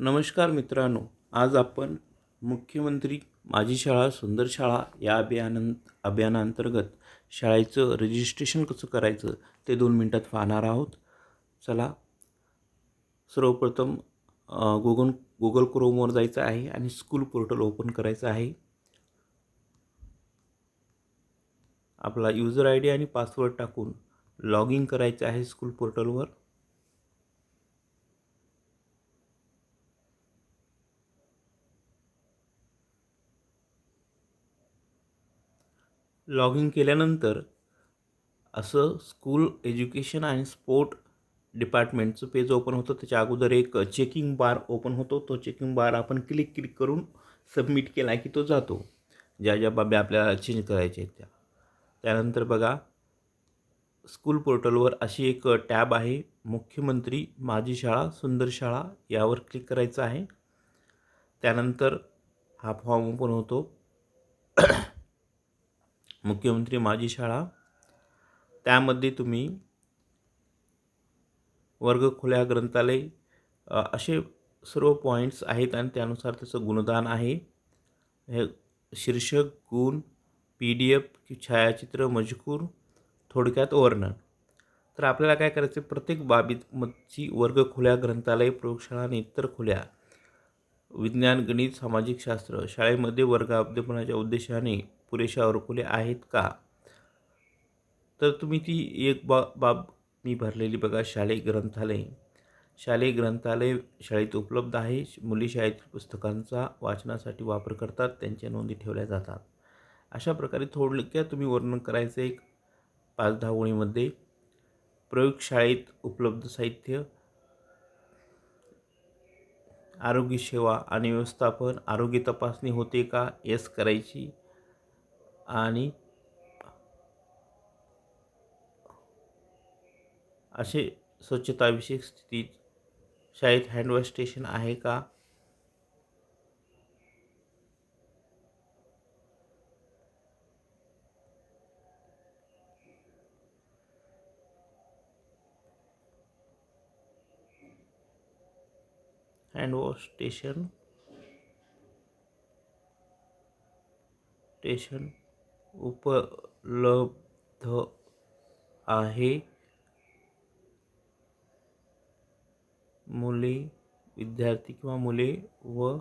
नमस्कार मित्रांनो आज आपण मुख्यमंत्री माझी शाळा सुंदर शाळा या अभियान अभियानांतर्गत शाळेचं रजिस्ट्रेशन कसं करायचं ते दोन मिनटात पाहणार आहोत. चला सर्वप्रथम गुगल गुगल क्रोमवर जायचं आहे आणि स्कूल पोर्टल ओपन करायचं आहे. आपला युजर आय डी आणि पासवर्ड टाकून लॉग इन करायचं आहे स्कूल पोर्टलवर लॉग इन केल्यानंतर असं स्कूल एज्युकेशन आणि स्पोर्ट डिपार्टमेंटचं पेज ओपन होतं. त्याच्या अगोदर एक चेकिंग बार ओपन होतो. तो चेकिंग बार आपण क्लिक क्लिक करून सबमिट केला की तो जातो. ज्या ज्या बाबी आपल्याला चेंज करायच्या आहेत त्या. त्यानंतर बघा स्कूल पोर्टलवर अशी एक टॅब आहे. मुख्यमंत्री माझी शाळा सुंदर शाळा यावर क्लिक करायचं आहे. त्यानंतर हा फॉर्म ओपन होतो. मुख्यमंत्री माझी शाळा. त्यामध्ये तुम्ही वर्गखुल्या ग्रंथालय असे सर्व पॉईंट्स आहेत आणि त्यानुसार त्याचं गुणदान आहे. हे शीर्षक गुण पी डी एफ छायाचित्र मजकूर थोडक्यात वर्णन तर आपल्याला काय करायचं प्रत्येक बाबीत वर्ग वर्गखुल्या ग्रंथालय प्रयोगशाळा आणि इतर खुल्या. विज्ञान गणित सामाजिक शास्त्र शाळेमध्ये वर्ग अध्यापनाच्या उद्देशाने पुरेशा अनुकूले आहेत का? तर तुम्ही ती एक बा बाब मी भरलेली बघा शालेय ग्रंथालय. शालेय ग्रंथालय शाळेत उपलब्ध आहे. मुली शाळेतील पुस्तकांचा वाचनासाठी वापर करतात त्यांच्या नोंदी ठेवल्या जातात. अशा प्रकारे थोडक्यात तुम्ही वर्णन करायचं एक पाच दहा ओळीमध्ये. प्रयोगशाळेत उपलब्ध साहित्य आरोग्य सेवा आणि व्यवस्थापन आरोग्य तपासणी होते का? येस करायची. आणि असे स्वच्छताविषयक स्थितीत शाळेत हँडवॉश स्टेशन आहे का? हँडवॉश स्टेशन स्टेशन उपलब्ध आहे. मुले विद्यार्थी किंवा मुले व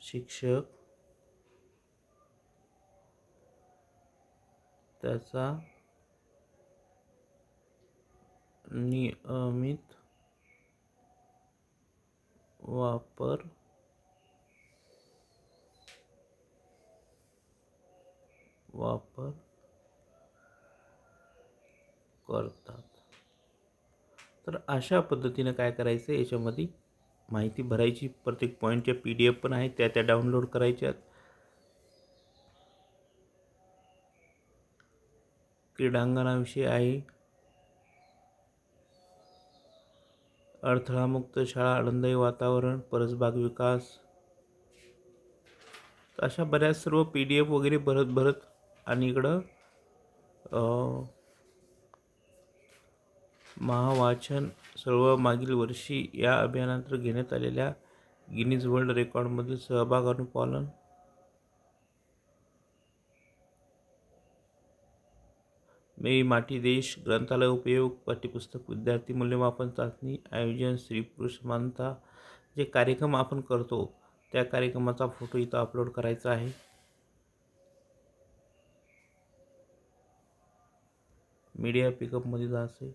शिक्षक त्याचा नियमित वापर वापर करतात. तर अशा पद्धतीनं काय करायचं याच्यामध्ये माहिती भरायची. प्रत्येक पॉईंटच्या पी डी एफ पण आहेत त्या त्या डाउनलोड करायच्यात. क्रीडांगणाविषयी आहे. अडथळामुक्त शाळा आनंददायी वातावरण परसबाग विकास. अशा बऱ्याच सर्व पी डी एफ वगैरे भरत भरत आणि इकडं महावाचन सर्व मागील वर्षी या अभियानांतर घेण्यात आलेल्या गिनीज वर्ल्ड रेकॉर्डमधील सहभाग अनुपालन. मेरी माटी देश ग्रंथालय उपयोग पाठ्यपुस्तक विद्यार्थी मूल्यमापन चाचणी आयोजन स्त्री पुरुष समानता जे कार्यक्रम आपण करतो त्या कार्यक्रमाचा फोटो इथं अपलोड करायचा आहे. मीडिया पिकअपमध्ये जा असेल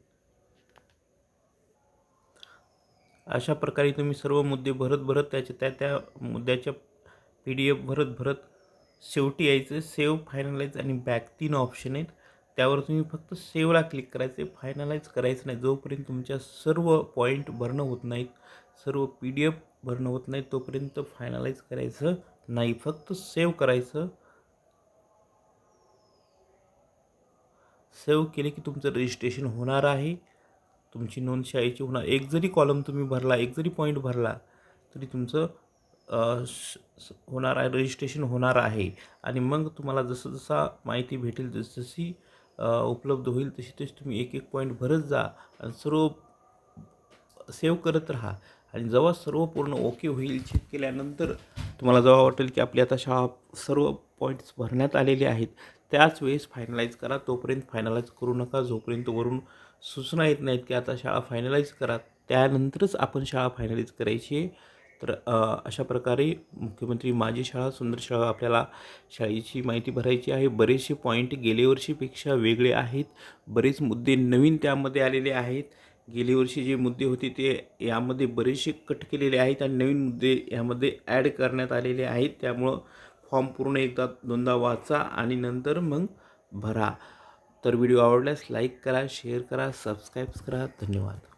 अशा प्रकारे तुम्ही सर्व मुद्दे भरत भरत त्याच्या त्या त्या मुद्द्याच्या पी डी एफ भरत भरत शेवटी यायचं सेव्ह फायनलाइज आणि बॅक तीन ऑप्शन आहेत. त्यावर तुम्ही फक्त सेव्हला क्लिक करायचं आहे फायनलाइज करायचं नाही. जोपर्यंत तुमच्या सर्व पॉईंट भरणं होत नाहीत सर्व पी डी एफ भरणं होत नाही तोपर्यंत फायनलाइज करायचं नाही. फक्त सेव्ह करायचं. सेव्ह केले की तुमचं रजिस्ट्रेशन होणार आहे. तुमची नोंद शाळेची होणार. एक जरी कॉलम तुम्ही भरला एक जरी पॉईंट भरला तरी तुमचं श- स- होणार आहे रजिस्ट्रेशन होणार आहे. आणि मग तुम्हाला जसं जसा माहिती भेटेल जसजशी जशी उपलब्ध होईल तशी तशी तुम्ही एक एक पॉईंट भरत जा आणि सर्व सेव्ह करत राहा. आणि जेव्हा सर्व पूर्ण ओके होईल चेक केल्यानंतर तुम्हाला जेव्हा वाटेल की आपली आता शाळा सर्व पॉईंट्स भरण्यात आलेले आहेत त्याच वेळेस फायनलाईज करा. तोपर्यंत फायनलाईज करू नका. जोपर्यंत वरून सूचना येत नाहीत की आता शाळा फायनलाईज करा त्यानंतरच आपण शाळा फायनलाईज करायची. आहे तर अशा प्रकारे मुख्यमंत्री माझी शाळा सुंदर शाळा आपल्याला शाळेची माहिती भरायची आहे. बरेचसे पॉईंट गेल्या वर्षीपेक्षा वेगळे आहेत. बरेच मुद्दे नवीन त्यामध्ये आलेले आहेत. गेल्या वर्षी जे मुद्दे होते ते यामध्ये बरेचसे कट केलेले आहेत आणि नवीन मुद्दे यामध्ये ॲड करण्यात आलेले आहेत. त्यामुळं फॉर्म पूर्ण एकदा दोनदा वाचा आणि नंतर मग भरा. तर व्हिडिओ आवडल्यास लाईक करा शेअर करा सबस्क्राईब करा. धन्यवाद.